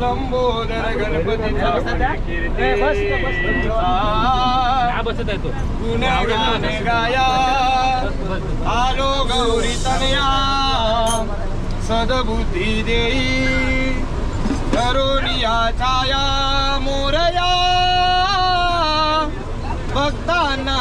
लंबोदर गणपतीचा गाया आलो गौरी तनया सदबुद्धी देई करुणिया छाया मोरया भक्तांना